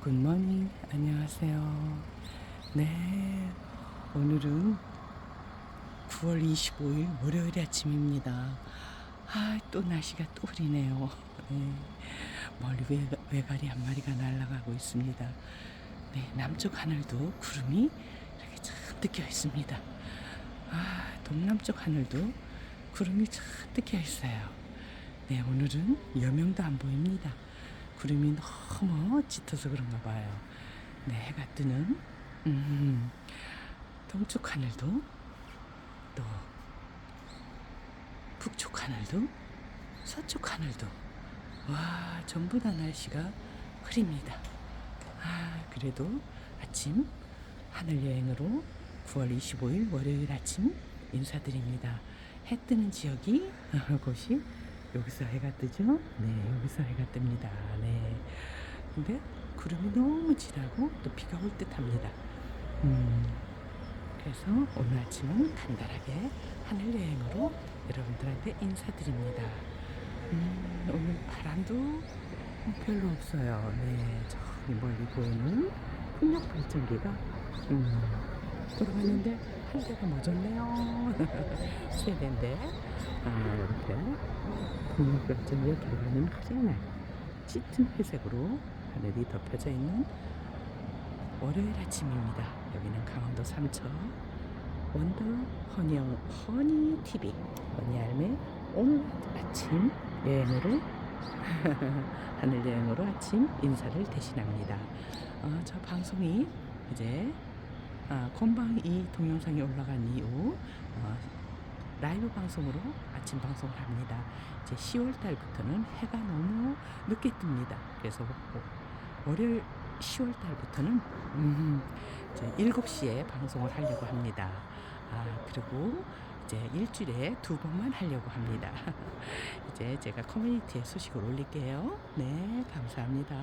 굿모닝. 안녕하세요. 네 오늘은 9월 25일 월요일 아침입니다. 아 또 날씨가 또 흐리네요. 네, 멀리 외가, 외가리 한 마리가 날아가고 있습니다. 네 남쪽 하늘도 구름이 이렇게 잔뜩 껴 있습니다. 아 동남쪽 하늘도 구름이 잔뜩 껴 있어요. 네 오늘은 여명도 안 보입니다 구름이 너무 짙어서 그런가 봐요. 네, 해가 뜨는 음, 동쪽 하늘도 또 북쪽 하늘도 서쪽 하늘도 와 전부 다 날씨가 흐립니다. 아 그래도 아침 하늘 여행으로 9월 25일 월요일 아침 인사드립니다. 해 뜨는 지역이 곳이 여기서 해가 뜨죠? 네, 여기서 해가 뜹니다. 네. 근데 구름이 너무 진하고 또 비가 올 듯 합니다. 음, 그래서 오늘 아침은 간단하게 하늘 여행으로 여러분들한테 인사드립니다. 음, 오늘 바람도 별로 없어요. 네, 저기 멀리 보이는 풍력 발전기가 음, 돌아가는데 한 대가 멎었네요. 세 대인데 아, 이렇게 발전기가 돌아가는 하얀 짙은 회색으로 하늘이 덮여져 있는 월요일 아침입니다. 여기는 강원도 삼척 원더 허니영 허니 TV 허니 알매 오늘 아침 여행으로 하늘 여행으로 아침 인사를 대신합니다. 어, 저 방송이 이제 아, 건방 이 동영상이 올라간 이후 어, 라이브 방송으로 아침 방송을 합니다. 이제 10월 달부터는 해가 너무 늦게 뜹니다. 그래서 뭐 월요일 10월 달부터는 음, 이제 7시에 방송을 하려고 합니다. 아, 그리고 이제 일주일에 두 번만 하려고 합니다. 이제 제가 커뮤니티에 소식을 올릴게요. 네, 감사합니다.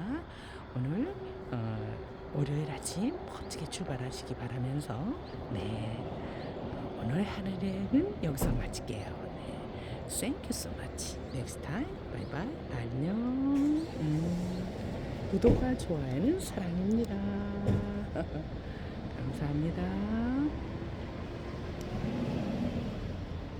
오늘 어, 월요일 아침 멋지게 출발하시기 바라면서 네, 오늘 하늘에는 여기서 마칠게요. 네, thank you so much. Next time, bye bye. 안녕. 음, 구독과 좋아요는 사랑입니다. 감사합니다.